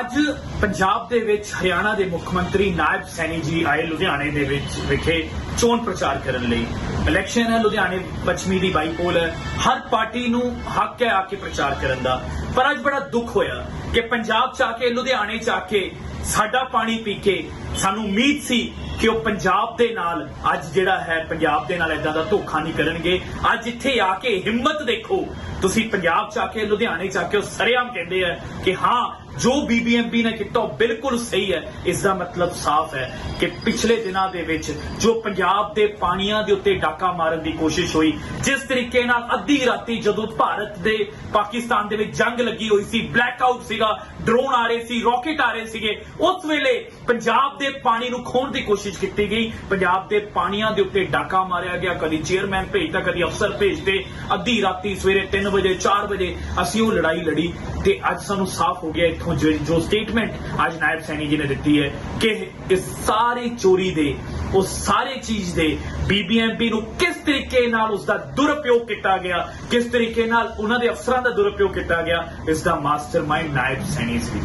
ਅੱਜ ਪੰਜਾਬ ਦੇ ਵਿੱਚ ਹਰਿਆਣਾ ਦੇ ਮੁੱਖ ਮੰਤਰੀ ਨਾਇਬ ਸੈਣੀ ਜੀ ਆਏ ਲੁਧਿਆਣੇ ਦੇ ਵਿੱਚ ਵਿਖੇ ਚੋਣ ਪ੍ਰਚਾਰ ਕਰਨ ਲਈ। ਇਲੈਕਸ਼ਨ ਹੈ, ਲੁਧਿਆਣੇ ਪੱਛਮੀ ਦੀ ਬਾਈਪੋਲ ਹੈ। ਹਰ ਪਾਰਟੀ ਨੂੰ ਹੱਕ ਹੈ ਆ ਕੇ ਪ੍ਰਚਾਰ ਕਰਨ ਦਾ। ਪਰ ਅੱਜ ਬੜਾ ਦੁੱਖ ਹੋਇਆ ਕਿ ਪੰਜਾਬ ਚ ਆ ਕੇ, ਲੁਧਿਆਣੇ ਚ ਆ ਕੇ ਸਾਡਾ ਪਾਣੀ ਪੀ ਕੇ ਸਾਨੂੰ ਉਮੀਦ ਸੀ ਕਿ ਉਹ ਪੰਜਾਬ ਦੇ ਨਾਲ, ਅੱਜ ਜਿਹੜਾ ਹੈ ਪੰਜਾਬ ਦੇ ਨਾਲ ਇਦਾਂ ਦਾ ਧੋਖਾ ਨਹੀਂ ਕਰਨਗੇ। ਅੱਜ ਇੱਥੇ ਆ ਕੇ ਹਿੰਮਤ ਦੇਖੋ। ਤੁਸੀਂ ਪੰਜਾਬ ਚ ਆ ਕੇ, ਲੁਧਿਆਣੇ ਚ ਆ ਕੇ ਉਹ ਸਰੇਆਮ ਕਹਿੰਦੇ ਆ ਕਿ ਹਾਂ, ਜੋ ਬੀਬੀਐਮਬੀ ਨੇ ਕੀਤਾ ਉਹ ਬਿਲਕੁਲ ਸਹੀ ਹੈ। ਇਸ ਦਾ ਮਤਲਬ ਸਾਫ਼ ਹੈ ਕਿ ਪਿਛਲੇ ਦਿਨਾਂ ਦੇ ਵਿੱਚ ਜੋ ਪੰਜਾਬ ਦੇ ਪਾਣੀਆਂ ਦੇ ਉੱਤੇ ਡਾਕਾ ਮਾਰਨ ਦੀ ਕੋਸ਼ਿਸ਼ ਹੋਈ, ਜਿਸ ਤਰੀਕੇ ਨਾਲ ਅੱਧੀ ਰਾਤੀ ਜਦੋਂ ਭਾਰਤ ਦੇ ਪਾਕਿਸਤਾਨ ਦੇ ਵਿੱਚ ਜੰਗ ਲੱਗੀ ਹੋਈ ਸੀ ਬਲੈਕ ਆਊਟ ਸੀਗਾ ਡਰੋਨ ਆ ਰਹੇ ਸੀ ਰਾਕਟ ਆ ਰਹੇ ਸੀਗੇ, ਉਸ ਵੇਲੇ ਪੰਜਾਬ ਦੇ ਪਾਣੀ ਨੂੰ ਖੋਣ ਦੀ ਕੋਸ਼ਿਸ਼ ਕੀਤੀ ਗਈ। ਪੰਜਾਬ ਦੇ ਪਾਣੀਆਂ ਦੇ ਉੱਤੇ ਡਾਕਾ ਮਾਰਿਆ ਗਿਆ। ਕਦੀ ਚੇਅਰਮੈਨ ਭੇਜਦਾ ਕਦੀ ਅਫਸਰ ਭੇਜਦੇ। ਅੱਧੀ ਰਾਤੀ ਸਵੇਰੇ 3 ਵਜੇ 4 ਵਜੇ ਅਸੀਂ ਉਹ ਲੜਾਈ ਲੜੀ ਤੇ ਅੱਜ ਸਾਨੂੰ ਸਾਫ਼ ਹੋ ਗਿਆ ਇੱਥੋਂ ਜੋ ਜੋ ਸਟੇਟਮੈਂਟ ਅੱਜ ਨਾਇਬ ਸੈਣੀ ਜੀ ਨੇ ਦਿੱਤੀ ਹੈ ਕਿ ਇਸ ਸਾਰੀ ਚੋਰੀ ਦੇ ਉਸ ਸਾਰੇ ਚੀਜ਼ ਦੇ ਬੀਬੀਐਮਪੀ ਨੂੰ ਕਿਸ ਤਰੀਕੇ ਨਾਲ ਉਸ ਦਾ ਦੁਰਉਪਯੋਗ ਕੀਤਾ ਗਿਆ, ਕਿਸ ਤਰੀਕੇ ਨਾਲ ਉਹਨਾਂ ਦੇ ਅਫਸਰਾਂ ਦਾ ਦੁਰਉਪਯੋਗ ਕੀਤਾ ਗਿਆ ਇਸ ਦਾ ਮਾਸਟਰਮਾਈਂਡ ਨਾਇਬ ਸੈਣੀ ਸੀ।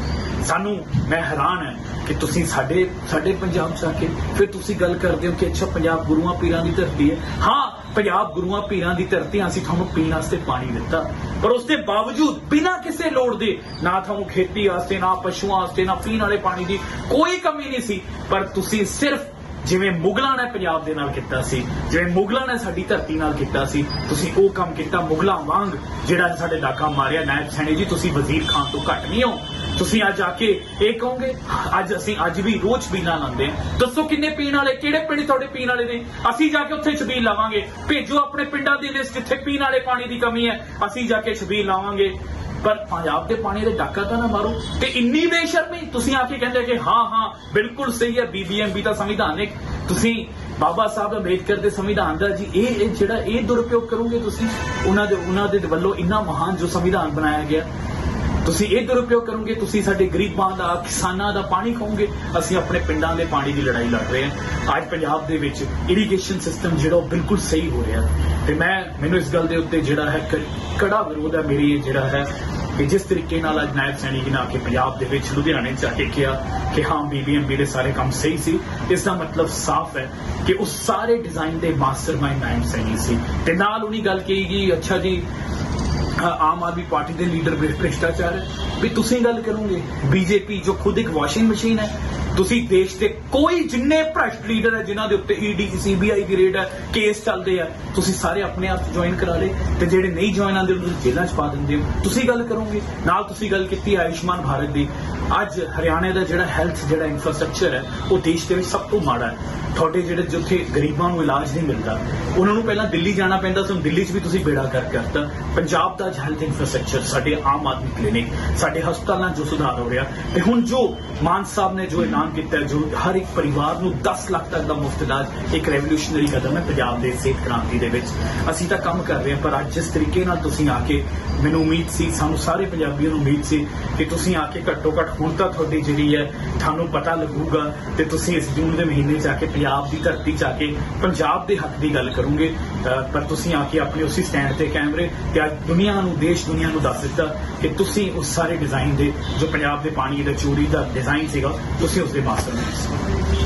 ਸਾਨੂੰ ਮੈਂ ਹੈਰਾਨ ਹੈ ਕਿ ਤੁਸੀਂ ਸਾਡੇ ਸਾਡੇ ਪੰਜਾਬ ਚ ਆ ਕੇ ਫਿਰ ਤੁਸੀਂ ਗੱਲ ਕਰਦੇ ਹੋ ਕਿ ਅੱਛਾ ਪੰਜਾਬ ਗੁਰੂਆਂ ਪੀਰਾਂ ਦੀ ਧਰਤੀ ਹੈ। ਹਾਂ, ਪੰਜਾਬ ਗੁਰੂਆਂ ਪੀਰਾਂ ਦੀ ਧਰਤੀ ਅਸੀਂ ਤੁਹਾਨੂੰ ਪੀਣ ਵਾਸਤੇ ਪਾਣੀ ਦਿੱਤਾ। ਪਰ ਉਸ ਦੇ ਬਾਵਜੂਦ ਬਿਨਾਂ ਕਿਸੇ ਲੋੜ ਦੇ ਨਾ ਤੁਹਾਨੂੰ ਖੇਤੀ ਵਾਸਤੇ, ਨਾ ਪਸ਼ੂਆਂ ਵਾਸਤੇ, ਨਾ ਪੀਣ ਵਾਲੇ ਪਾਣੀ ਦੀ ਕੋਈ ਕਮੀ ਨਹੀਂ ਸੀ। ਪਰ ਤੁਸੀਂ ਸਿਰਫ ਜਿਵੇਂ ਮੁਗਲਾਂ ਨੇ ਪੰਜਾਬ ਦੇ ਨਾਲ ਕੀਤਾ ਸੀ, ਜਿਵੇਂ ਮੁਗਲਾਂ ਨੇ ਸਾਡੀ ਧਰਤੀ ਨਾਲ ਕੀਤਾ ਸੀ, ਤੁਸੀਂ ਉਹ ਕੰਮ ਕੀਤਾ ਮੁਗਲਾਂ ਵਾਂਗ, ਜਿਹੜਾ ਸਾਡੇ ਡਾਕਾ ਮਾਰਿਆ ਨਾਇਬ ਸੈਣੀ ਜੀ, ਤੁਸੀਂ ਵਜ਼ੀਰ ਖਾਨ ਤੋਂ ਘੱਟ ਨਹੀਂ ਹੋ। ਤੁਸੀਂ ਅੱਜ ਆ ਕੇ ਇਹ ਕਹੋਗੇ, ਅੱਜ ਅਸੀਂ ਅੱਜ ਵੀ ਰੋਜ਼ ਪੀਣਾ ਲਾਉਂਦੇ ਹਾਂ। ਦੱਸੋ ਕਿੰਨੇ ਪੀਣ ਵਾਲੇ, ਕਿਹੜੇ ਪਿੰਡ ਤੁਹਾਡੇ ਪੀਣ ਵਾਲੇ ਨੇ? ਅਸੀਂ ਜਾ ਕੇ ਉੱਥੇ ਛਬੀਲ ਲਾਵਾਂਗੇ। ਭੇਜੋ ਆਪਣੇ ਪਿੰਡਾਂ ਦੀ ਲਿਸਟ ਜਿੱਥੇ ਪੀਣ ਵਾਲੇ ਪਾਣੀ ਦੀ ਕਮੀ ਹੈ। ਅਸੀਂ ਜਾ ਕੇ ਛਬੀਲ ਲਾਵਾਂਗੇ। ਪਰ ਪੰਜਾਬ ਦੇ ਪਾਣੀ ਦੇ ਡਾਕਾ ਤਾਂ ਨਾ ਮਾਰੋ। ਤੇ ਇੰਨੀ ਬੇਸ਼ਰਮੀ, ਤੁਸੀਂ ਆ ਕੇ ਕਹਿੰਦੇ ਕਿ ਹਾਂ ਹਾਂ, ਬਿਲਕੁਲ ਸਹੀ ਹੈ ਬੀਬੀਐਮਬੀ ਦਾ ਸੰਵਿਧਾਨਿਕ। ਤੁਸੀਂ ਬਾਬਾ ਸਾਹਿਬ ਅੰਬੇਦਕਰ ਦੇ ਸੰਵਿਧਾਨ ਦਾ ਜੀ, ਇਹ ਜਿਹੜਾ ਇਹ ਦੁਰਪਯੋਗ ਕਰੋਗੇ ਤੁਸੀਂ, ਉਹਨਾਂ ਦੇ ਉਹਨਾਂ ਦੇ ਵੱਲੋਂ ਇੰਨਾ ਮਹਾਨ ਜੋ ਸੰਵਿਧਾਨ ਬਣਾਇਆ ਗਿਆ। ਤੁਸੀਂ ਇਹ ਦੁਰਉਪਯੋਗ ਕਰੋਗੇ, ਤੁਸੀਂ ਸਾਡੇ ਗਰੀਬਾਂ ਦਾ, ਕਿਸਾਨਾਂ ਦਾ ਪਾਣੀ ਖਾਓਗੇ, ਅਸੀਂ ਆਪਣੇ ਪਿੰਡਾਂ ਦੇ ਪਾਣੀ ਦੀ ਲੜਾਈ ਲੜ ਰਹੇ ਹਾਂ। ਅੱਜ ਪੰਜਾਬ ਦੇ ਵਿੱਚ ਇਰੀਗੇਸ਼ਨ ਸਿਸਟਮ ਜਿਹੜਾ ਉਹ ਬਿਲਕੁਲ ਸਹੀ ਹੋ ਰਿਹਾ ਤੇ ਮੈਂ, ਮੈਨੂੰ ਇਸ ਗੱਲ ਦੇ ਉੱਤੇ ਜਿਹੜਾ ਹੈ ਕੜਾ ਵਿਰੋਧ ਹੈ ਮੇਰੀ ਜਿਹੜਾ ਹੈ ਕਿ ਜਿਸ ਤਰੀਕੇ ਨਾਲ ਅੱਜ ਨਾਇਬ ਸੈਣੀ ਜੀ ਨੇ ਆ ਕੇ ਪੰਜਾਬ ਦੇ ਵਿੱਚ ਲੁਧਿਆਣੇ ਚ ਆ ਕੇ ਕਿਹਾ ਕਿ ਹਾਂ ਬੀਬੀਐਮਬੀ ਮੇਰੇ ਸਾਰੇ ਕੰਮ ਸਹੀ ਸੀ। ਇਸ ਦਾ ਮਤਲਬ ਸਾਫ਼ ਹੈ ਕਿ ਉਸ ਸਾਰੇ ਡਿਜ਼ਾਈਨ ਦੇ ਮਾਸਟਰਮਾਈਂਡ ਨਾਇਬ ਸੈਣੀ ਸੀ। ਤੇ ਨਾਲ ਉਹਨੀ ਗੱਲ ਕਹੀ ਗਈ, ਅੱਛਾ ਜੀ ਆਮ ਆਦਮੀ ਪਾਰਟੀ ਦੇ ਲੀਡਰ ਭ੍ਰਿਸ਼ਟਾਚਾਰ ਹੈ। ਵੀ ਤੁਸੀਂ ਗੱਲ ਕਰੋਗੇ, ਬੀਜੇਪੀ ਜੋ ਖੁਦ ਇੱਕ ਵਾਸ਼ਿੰਗ ਮਸ਼ੀਨ ਹੈ ਤੁਸੀਂ ਦੇਸ਼ ਦੇ ਕੋਈ ਜਿੰਨੇ ਭ੍ਰਸ਼ਟ ਲੀਡਰ ਹੈ, ਜਿਨ੍ਹਾਂ ਦੇ ਉੱਤੇ ਈਡੀ ਸੀਬੀਆਈ ਦੀ ਰੇਡ ਹੈ ਕੇਸ ਚੱਲਦੇ ਆ, ਤੁਸੀਂ ਸਾਰੇ ਆਪਣੇ ਆਪ ਜੁਆਇਨ ਕਰਾ ਲਏ ਤੇ ਜਿਹੜੇ ਨਹੀਂ ਜੁਆਇਨ ਆਉਂਦੇ, ਉਹਨਾਂ ਜੇਲ੍ਹਾਂ 'ਚ ਪਾ ਦਿੰਦੇ ਹੋ। ਤੁਸੀਂ ਗੱਲ ਕਰੋਗੇ, ਨਾਲ ਤੁਸੀਂ ਗੱਲ ਕੀਤੀ ਆਯੁਸ਼ਮਾਨ ਭਾਰਤ ਦੀ। ਅੱਜ ਹਰਿਆਣਾ ਦਾ ਜਿਹੜਾ ਹੈਲਥ ਜਿਹੜਾ ਇਨਫਰਾਸਟ੍ਰਕਚਰ ਹੈ, ਉਹ ਦੇਸ਼ ਦੇ ਵਿੱਚ ਸਭ ਤੋਂ ਮਾੜਾ ਹੈ। ਤੁਹਾਡੇ ਜਿਹੜੇ ਜਿੱਥੇ ਗਰੀਬਾਂ ਨੂੰ ਇਲਾਜ ਨਹੀਂ ਮਿਲਦਾ, ਉਹਨਾਂ ਨੂੰ ਪਹਿਲਾਂ ਦਿੱਲੀ ਜਾਣਾ ਪੈਂਦਾ ਸੀ, ਹੁਣ ਦਿੱਲੀ 'ਚ ਵੀ ਤੁਸੀਂ ਬੇੜਾ ਕਰ ਕਰਤਾ ਪੰਜਾਬ ਦਾ ਹੈਲਥ ਇਨਫਰਾਸਟ੍ਰਕਚਰ ਸਾਡੇ ਆਮ ਆਦਮੀ ਕਲੀਨਿਕ ਸਾਡੇ ਹਸਪਤਾਲਾਂ 'ਚ ਜੋ ਸੁਧਾਰ ਹੋ ਰਿਹਾ ਤੇ ਹੁਣ ਜੋ ਮਾਨ ਸਾਹਿਬ ਨੇ ਜੋ ਐਲਾਨ ਕੀਤਾ ਜੋ ਹਰ ਇੱਕ ਪਰਿਵਾਰ ਨੂੰ 10 ਲੱਖ ਤੱਕ ਦਾ ਮੁਫਤ ਇਲਾਜ, ਇੱਕ ਰੈਵੋਲੂਸ਼ਨਰੀ ਕਦਮ ਹੈ ਪੰਜਾਬ ਦੇ ਸਿਹਤ ਕ੍ਰਾਂਤੀ ਦੇ ਵਿੱਚ। ਅਸੀਂ ਤਾਂ ਕੰਮ ਕਰ ਰਹੇ ਹਾਂ, ਪਰ ਅੱਜ ਜਿਸ ਤਰੀਕੇ ਨਾਲ ਤੁਸੀਂ ਆ ਕੇ ਮੈਨੂੰ ਉਮੀਦ ਸੀ, ਸਾਨੂੰ ਸਾਰੇ ਪੰਜਾਬੀਆਂ ਨੂੰ ਉਮੀਦ ਸੀ ਕਿ ਤੁਸੀਂ ਆ ਕੇ ਘੱਟੋ ਘੱਟ ਹੁਣ ਤਾਂ ਤੁਹਾਡੀ ਜਿਹੜੀ ਹੈ, ਤੁਹਾਨੂੰ ਪਤਾ ਲੱਗੂਗਾ ਤੇ ਤੁਸੀਂ ਇਸ ਜੂਨ ਦੇ ਮਹੀਨੇ 'ਚ ਆ ਕੇ ਪੰਜਾਬ ਦੀ ਧਰਤੀ 'ਚ ਆ ਕੇ ਪੰਜਾਬ ਦੇ ਹੱਕ ਦੀ ਗੱਲ ਕਰੋਗੇ। ਪਰ ਤੁਸੀਂ ਆ ਕੇ ਆਪਣੇ ਉਸੇ ਸਟੈਂਡ ਤੇ ਕੈਮਰੇ ਤੇ ਅੱਜ ਦੁਨੀਆ ਨੂੰ, ਦੇਸ਼ ਦੁਨੀਆ ਨੂੰ ਦੱਸ ਦਿੱਤਾ ਕਿ ਤੁਸੀਂ ਉਸ ਸਾਰੇ ਡਿਜ਼ਾਈਨ ਦੇ, ਜੋ ਪੰਜਾਬ ਦੇ ਪਾਣੀ ਦਾ ਚੋਰੀ ਦਾ ਡਿਜ਼ਾਈਨ ਸੀਗਾ, ਤੁਸੀਂ ਉਸ ਦੇ ਮਾਸਟਰ ਸੀ